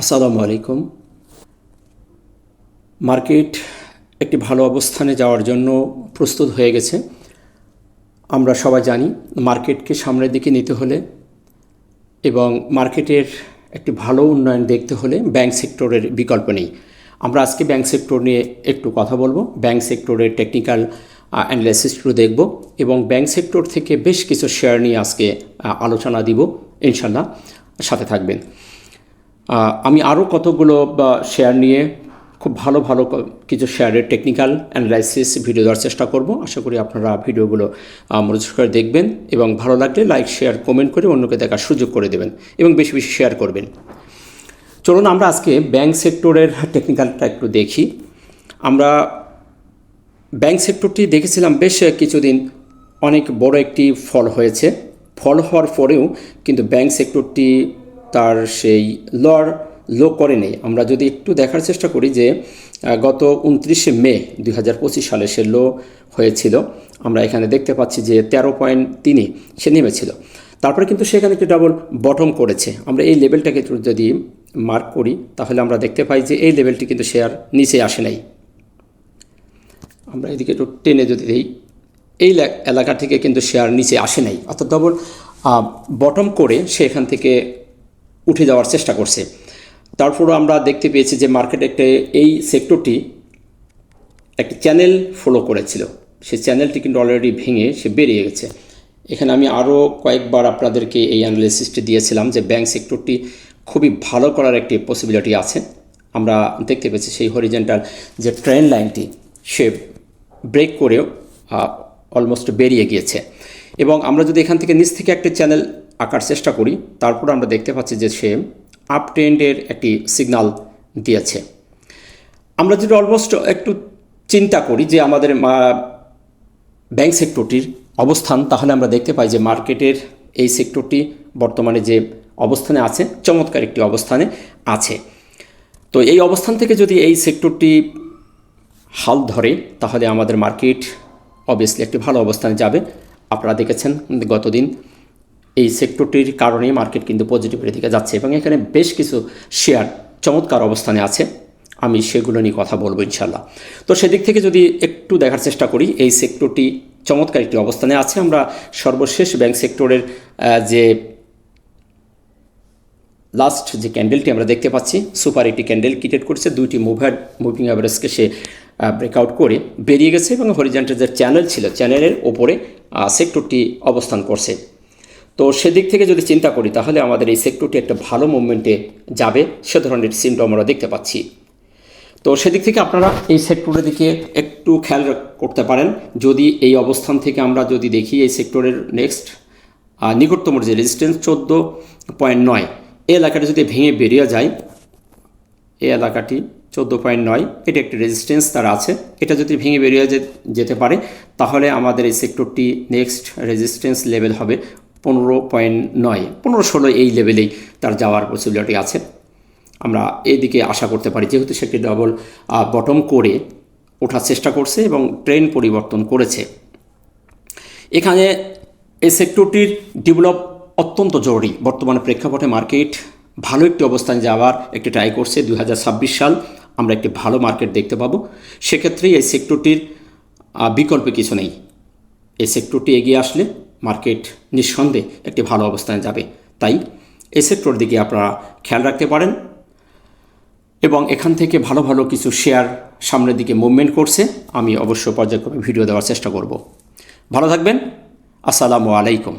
আসসালামু আলাইকুম। মার্কেট একটি ভালো অবস্থানে যাওয়ার জন্য প্রস্তুত হয়ে গেছে। আমরা সবাই জানি মার্কেটকে সামনের দিকে নিতে হলে এবং মার্কেটের একটি ভালো উন্নয়ন দেখতে হলে ব্যাংক সেক্টরের বিকল্প নেই। আমরা আজকে ব্যাংক সেক্টর নিয়ে একটু কথা বলব। ব্যাংক সেক্টরের টেকনিক্যাল অ্যানালাইসিসগুলো দেখব এবং ব্যাংক সেক্টর থেকে বেশ কিছু শেয়ার নিয়ে আজকে আলোচনা দিব। ইনশাল্লাহ সাথে থাকবেন। আমি আরও কতগুলো শেয়ার নিয়ে খুব ভালো ভালো কিছু শেয়ারের টেকনিক্যাল অ্যানালাইসিস ভিডিও দেওয়ার চেষ্টা করব। আশা করি আপনারা ভিডিওগুলো মনোযোগ করে দেখবেন এবং ভালো লাগলে লাইক শেয়ার কমেন্ট করে অন্যকে দেখার সুযোগ করে দেবেন এবং বেশি বেশি শেয়ার করবেন। চলুন আমরা আজকে ব্যাংক সেক্টরের টেকনিক্যালটা একটু দেখি। আমরা ব্যাংক সেক্টরটি দেখেছিলাম বেশ কিছুদিন, অনেক বড় একটি ফল হয়েছে। ফল হওয়ার পরেও কিন্তু ব্যাংক সেক্টরটি তার সেই লর লো করে নেই। আমরা যদি একটু দেখার চেষ্টা করি যে গত উনত্রিশে মে দু হাজার পঁচিশ সালে সে লো হয়েছিল। আমরা এখানে দেখতে পাচ্ছি যে তেরো পয়েন্ট তিনে সে নেমেছিল। তারপরে কিন্তু সেখানে একটি ডাবল বটম করেছে। আমরা এই লেভেলটাকে যদি মার্ক করি, তাহলে আমরা দেখতে পাই যে এই লেভেলটি কিন্তু আর নিচে আসে নাই। আমরা এদিকে একটু টেনে যদি দিই, এই এলাকা থেকে কিন্তু শেয়ার নিচে আসে নাই। অর্থাৎ ডবল বটম করে সে এখান থেকে উঠে যাওয়ার চেষ্টা করছে। তারপরও আমরা দেখতে পেয়েছি যে মার্কেটে একটা এই সেক্টরটি একটি চ্যানেল ফলো করেছিল। সেই চ্যানেলটি কিন্তু অলরেডি ভেঙে সে বেরিয়ে গেছে। এখানে আমি আরও কয়েকবার আপনাদেরকে এই অ্যানালিসিসটি দিয়েছিলাম যে ব্যাংক সেক্টরটি খুবই ভালো করার একটি পসিবিলিটি আছে। আমরা দেখতে পেয়েছি সেই হরিজেন্টাল যে ট্রেন লাইনটি সে ব্রেক করেও অলমোস্ট বেরিয়ে গিয়েছে। এবং আমরা যদি এখান থেকে নিচ থেকে একটা চ্যানেল আঁকার চেষ্টা করি। তারপর আমরা দেখতে পাচ্ছি যে সে আপ ট্রেন্ডের একটি সিগনাল দিয়েছে। আমরা যদি অলমোস্ট একটু চিন্তা করি যে আমাদের ব্যাংক সেক্টরটির অবস্থান, তাহলে আমরা দেখতে পাই যে মার্কেটের এই সেক্টরটি বর্তমানে যে অবস্থানে আছে, চমৎকার একটি অবস্থানে আছে। তো এই অবস্থান থেকে যদি এই সেক্টরটি হাল ধরে, তাহলে আমাদের মার্কেট অবভিয়াসলি একটি ভালো অবস্থানে যাবে। আপনারা দেখেছেন গতদিন এই সেক্টরটির কারণে মার্কেট কিন্তু পজিটিভের দিকে যাচ্ছে এবং এখানে বেশ কিছু শেয়ার চমৎকার অবস্থানে আছে। আমি সেগুলো নিয়ে কথা বলব ইনশাল্লাহ তো সেদিক থেকে যদি একটু দেখার চেষ্টা করি, এই সেক্টরটি চমৎকার একটি অবস্থানে আছে। আমরা সর্বশেষ ব্যাংক সেক্টরের যে লাস্ট যে ক্যান্ডেলটি আমরা দেখতে পাচ্ছি সুপার একটি ক্যান্ডেল ক্রিয়েট করছে। দুইটি মুভার মুভিং অ্যাভারেজকে সে ব্রেকআউট করে বেরিয়ে গেছে এবং হরিজেন্টের যে চ্যানেল ছিল চ্যানেলের ওপরে সেক্টরটি অবস্থান করছে। তো সেদিক থেকে যদি চিন্তা করি, তাহলে আমাদের এই সেক্টরটি একটা ভালো মুভমেন্টে যাবে, সে ধরনের সিমটম আমরা দেখতে পাচ্ছি। তো সেদিক থেকে আপনারা এই সেক্টরের দিকে একটু খেয়াল করতে পারেন। যদি এই অবস্থান থেকে আমরা যদি দেখি, এই সেক্টরের নেক্সট নিকটতম যে রেজিস্ট্যান্স চোদ্দ পয়েন্ট নয়, এই এলাকাটা যদি ভেঙে বেরিয়ে যায়, এই এলাকাটি চোদ্দ পয়েন্ট নয়, এটা একটি রেজিস্ট্যান্স তার আছে। এটা যদি ভেঙে বেরিয়ে যেতে পারে, তাহলে আমাদের এই সেক্টরটি নেক্সট রেজিস্ট্যান্স লেভেল হবে। পনেরো পয়েন্ট নয়, পনেরো ষোলো এই লেভেলেই তার যাওয়ার পসিবিলিটি আছে। আমরা এদিকে আশা করতে পারি, যেহেতু সে একটি ডবল বটম করে ওঠার চেষ্টা করছে এবং ট্রেন পরিবর্তন করেছে। এখানে এই সেক্টরটির ডেভেলপ অত্যন্ত জরুরি। বর্তমানে প্রেক্ষাপটে মার্কেট ভালো একটি অবস্থানে যাওয়ার একটি ট্রাই করছে। দু হাজার ছাব্বিশ সাল আমরা একটি ভালো মার্কেট দেখতে পাবো। সেক্ষেত্রে এই সেক্টরটির বিকল্প কিছু নেই। এই সেক্টরটি এগিয়ে আসলে মার্কেট নিঃসন্দেহে একটি ভালো অবস্থানে যাবে। তাই এ সেক্টর দিকে আপনারা খেয়াল রাখতে পারেন এবং এখান থেকে ভালো ভালো কিছু শেয়ার সামনের দিকে মুভমেন্ট করছে, আমি অবশ্য পর্যায়ক্রমে ভিডিও দেওয়ার চেষ্টা করব। ভালো থাকবেন, আসসালামু আলাইকুম।